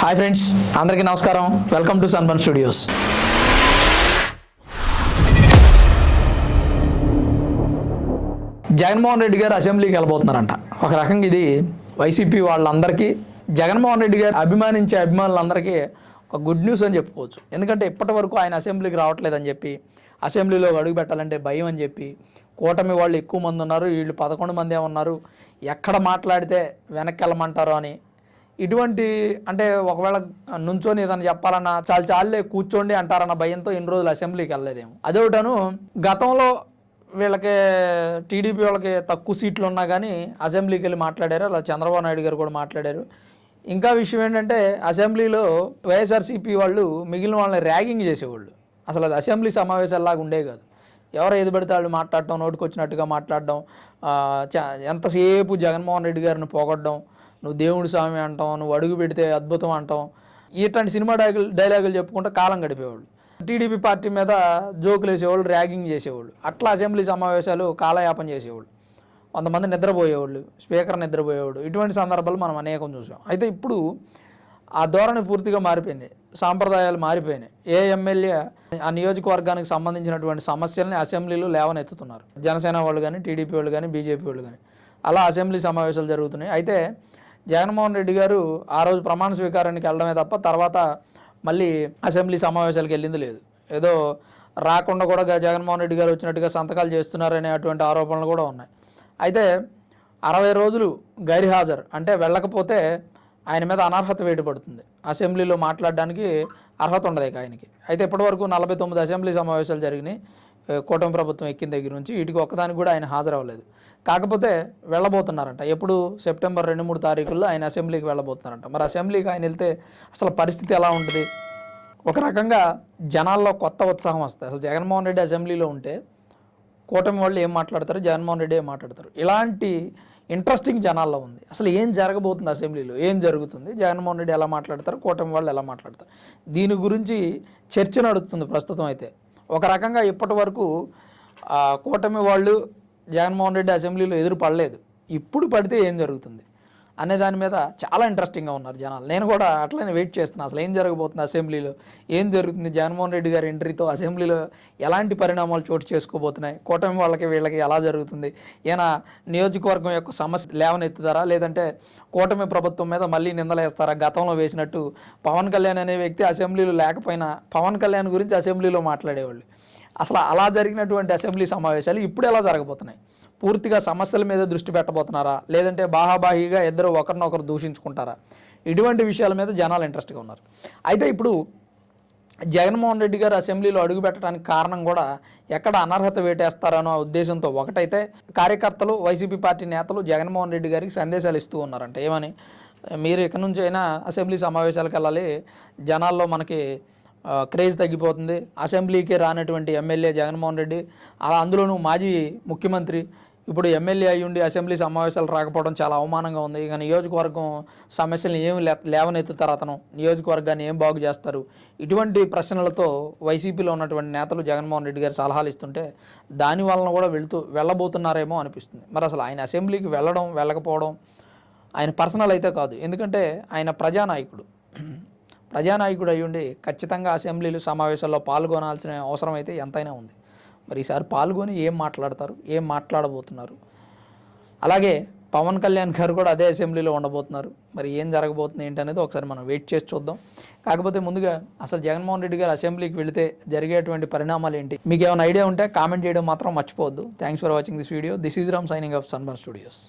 Hi friends అందరికీ నమస్కారం. Welcome to Sunburn studios Jaganmohan Reddy గారు అసెంబ్లీకి వెళ్ళబోతున్నారంట. ఒక రకంగా ఇది వైసీపీ వాళ్ళందరికీ జగన్మోహన్ రెడ్డి గారు అభిమానించే అభిమానులందరికీ ఒక గుడ్ న్యూస్ అని చెప్పుకోవచ్చు. ఎందుకంటే ఇప్పటి వరకు ఆయన అసెంబ్లీకి రావట్లేదని చెప్పి అసెంబ్లీలో అడుగు పెట్టాలంటే భయం అని చెప్పి కూటమి వాళ్ళు ఎక్కువ మంది ఉన్నారు వీళ్ళు పదకొండు మంది ఉన్నారు ఎక్కడ మాట్లాడితే వెనక్కి వెళ్ళమంటారో అని ఇటువంటి అంటే ఒకవేళ నుంచొని ఏదైనా చెప్పాలన్నా చాలా చాలే కూర్చోండి అంటారన్న భయంతో ఎన్ని రోజులు అసెంబ్లీకి వెళ్ళలేదేమో. అదొకటను గతంలో వీళ్ళకి టీడీపీ వాళ్ళకి తక్కువ సీట్లు ఉన్నా కానీ అసెంబ్లీకి వెళ్ళి మాట్లాడారు అలా చంద్రబాబు నాయుడు గారు కూడా మాట్లాడారు. ఇంకా విషయం ఏంటంటే అసెంబ్లీలో వైఎస్ఆర్సీపీ వాళ్ళు మిగిలిన వాళ్ళని ర్యాగింగ్ చేసేవాళ్ళు. అసలు అది అసెంబ్లీ సమావేశాల్లాగా ఉండే కాదు. ఎవరు ఏది పడితే వాళ్ళు మాట్లాడటం నోటికి వచ్చినట్టుగా మాట్లాడడం ఎంతసేపు జగన్మోహన్ రెడ్డి గారిని పోగొట్టడం నువ్వు దేవుడి స్వామి అంటాం నువ్వు అడుగు పెడితే అద్భుతం అంటాం ఇట్లాంటి సినిమా డైలాగులు డైలాగులు చెప్పుకుంటూ కాలం గడిపేవాళ్ళు. టీడీపీ పార్టీ మీద జోకులు వేసేవాళ్ళు ర్యాగింగ్ చేసేవాళ్ళు. అట్లా అసెంబ్లీ సమావేశాలు కాలయాపన చేసేవాళ్ళు. కొంతమంది నిద్రపోయేవాళ్ళు స్పీకర్ నిద్రపోయేవాడు. ఇటువంటి సందర్భాలు మనం అనేకం చూసాం. అయితే ఇప్పుడు ఆ ధోరణి పూర్తిగా మారిపోయింది. సాంప్రదాయాలు మారిపోయినాయి. ఏ ఎమ్మెల్యే ఆ నియోజకవర్గానికి సంబంధించినటువంటి సమస్యల్ని అసెంబ్లీలో లేవనెత్తుతున్నారు. జనసేన వాళ్ళు కానీ టీడీపీ వాళ్ళు కానీ బీజేపీ వాళ్ళు కానీ అలా అసెంబ్లీ సమావేశాలు జరుగుతున్నాయి. అయితే జగన్మోహన్ రెడ్డి గారు ఆ రోజు ప్రమాణ స్వీకారానికి వెళ్ళడమే తప్ప తర్వాత మళ్ళీ అసెంబ్లీ సమావేశాలకు వెళ్ళింది లేదు. ఏదో రాకుండా కూడా జగన్మోహన్ రెడ్డి గారు వచ్చినట్టుగా సంతకాలు చేస్తున్నారనే అటువంటి ఆరోపణలు కూడా ఉన్నాయి. అయితే అరవై రోజులు గైర్హాజరు అంటే వెళ్ళకపోతే ఆయన మీద అనర్హత వేటు పడుతుంది అసెంబ్లీలో మాట్లాడడానికి అర్హత ఉండదు ఇక ఆయనకి. అయితే ఇప్పటివరకు నలభై తొమ్మిది అసెంబ్లీ సమావేశాలు జరిగినాయి. కూటమి ప్రభుత్వం ఎక్కిన దగ్గర నుంచి వీటికి ఒక్కదానికి కూడా ఆయన హాజరవ్వలేదు. కాకపోతే వెళ్ళబోతున్నారంట. ఎప్పుడు? సెప్టెంబర్ రెండు మూడు తారీఖుల్లో ఆయన అసెంబ్లీకి వెళ్ళబోతున్నారంట. మరి అసెంబ్లీకి ఆయన వెళ్తే అసలు పరిస్థితి ఎలా ఉంటుంది? ఒక రకంగా జనాల్లో కొత్త ఉత్సాహం వస్తుంది. అసలు జగన్మోహన్ రెడ్డి అసెంబ్లీలో ఉంటే కూటమి వాళ్ళు ఏం మాట్లాడతారు? జగన్మోహన్ రెడ్డి ఏం మాట్లాడతారు? ఇలాంటి ఇంట్రెస్టింగ్ జనాల్లో ఉంది. అసలు ఏం జరగబోతుంది అసెంబ్లీలో? ఏం జరుగుతుంది? జగన్మోహన్ రెడ్డి ఎలా మాట్లాడతారు? కూటమి వాళ్ళు ఎలా మాట్లాడతారు? దీని గురించి చర్చ నడుస్తుంది ప్రస్తుతం అయితే. ఒక రకంగా ఇప్పటి వరకు కూటమి వాళ్ళు జగన్మోహన్ రెడ్డి అసెంబ్లీలో ఎదురు పడలేదు. ఇప్పుడు పడితే ఏం జరుగుతుంది? అనే దాని మీద చాలా ఇంట్రెస్టింగ్గా ఉన్నారు జనాలు. నేను కూడా అట్లనే వెయిట్ చేస్తున్నాను అసలు ఏం జరగబోతుంది అసెంబ్లీలో? ఏం జరుగుతుంది? జగన్మోహన్ రెడ్డి గారి ఎంట్రీతో అసెంబ్లీలో ఎలాంటి పరిణామాలు చోటు చేసుకోబోతున్నాయి? కూటమి వాళ్ళకి వీళ్ళకి ఎలా జరుగుతుంది? ఈయన నియోజకవర్గం యొక్క సమస్య లేవనెత్తుతారా? లేదంటే కూటమి ప్రభుత్వం మీద మళ్ళీ నిందలేస్తారా గతంలో వేసినట్టు పవన్ కళ్యాణ్ అనే వ్యక్తి అసెంబ్లీలో లేకపోయినా పవన్ కళ్యాణ్ గురించి అసెంబ్లీలో మాట్లాడేవాళ్ళు. అసలు అలా జరిగినటువంటి అసెంబ్లీ సమావేశాలు ఇప్పుడు ఎలా జరగబోతున్నాయి? పూర్తిగా సమస్యల మీద దృష్టి పెట్టబోతున్నారా? లేదంటే బాహాబాహిగా ఇద్దరు ఒకరినొకరు దూషించుకుంటారా? ఇటువంటి విషయాల మీద జనాలు ఇంట్రెస్ట్గా ఉన్నారు. అయితే ఇప్పుడు జగన్మోహన్ రెడ్డి గారు అసెంబ్లీలో అడుగు పెట్టడానికి కారణం కూడా ఎక్కడ అనర్హత వేటేస్తారనో ఉద్దేశంతో ఒకటైతే కార్యకర్తలు వైసీపీ పార్టీ నేతలు జగన్మోహన్ రెడ్డి గారికి సందేశాలు ఇస్తూ ఉన్నారంట. ఏమని? మీరు ఇక నుంచి అయినా అసెంబ్లీ సమావేశాలకు వెళ్ళాలి. జనాల్లో మనకి క్రేజ్ తగ్గిపోతుంది. అసెంబ్లీకి రానటువంటి ఎమ్మెల్యే జగన్మోహన్ రెడ్డి అలా అందులోనూ మాజీ ముఖ్యమంత్రి ఇప్పుడు ఎమ్మెల్యే అయ్యి ఉండి అసెంబ్లీ సమావేశాలు రాకపోవడం చాలా అవమానంగా ఉంది. ఇక నియోజకవర్గం సమస్యలను ఏమి లేవనెత్తుతారు అతను. నియోజకవర్గాన్ని ఏం బాగు చేస్తారు? ఇటువంటి ప్రశ్నలతో వైసీపీలో ఉన్నటువంటి నేతలు జగన్మోహన్ రెడ్డి గారు సలహాలు ఇస్తుంటే దాని వలన కూడా వెళుతూ వెళ్ళబోతున్నారేమో అనిపిస్తుంది. మరి అసలు ఆయన అసెంబ్లీకి వెళ్ళడం వెళ్ళకపోవడం ఆయన పర్సనల్ అయితే కాదు. ఎందుకంటే ఆయన ప్రజానాయకుడు. ప్రజానాయకుడు అయ్యుండి ఖచ్చితంగా అసెంబ్లీలు సమావేశాల్లో పాల్గొనాల్సిన అవసరం అయితే ఎంతైనా ఉంది. మరి ఈసారి పాల్గొని ఏం మాట్లాడతారు? ఏం మాట్లాడబోతున్నారు? అలాగే పవన్ కళ్యాణ్ గారు కూడా అదే అసెంబ్లీలో ఉండబోతున్నారు. మరి ఏం జరగబోతుంది ఏంటనేది ఒకసారి మనం వెయిట్ చేసి చూద్దాం. కాకపోతే ముందుగా అసలు జగన్మోహన్ రెడ్డి గారు అసెంబ్లీకి వెళితే జరిగేటువంటి పరిణామాలు ఏంటి? మీకు ఏమైనా ఐడియా ఉంటే కామెంట్ చేయడం మాత్రం మర్చిపోవద్దు. Thanks for watching this video this is Ram signing off Sunburn studios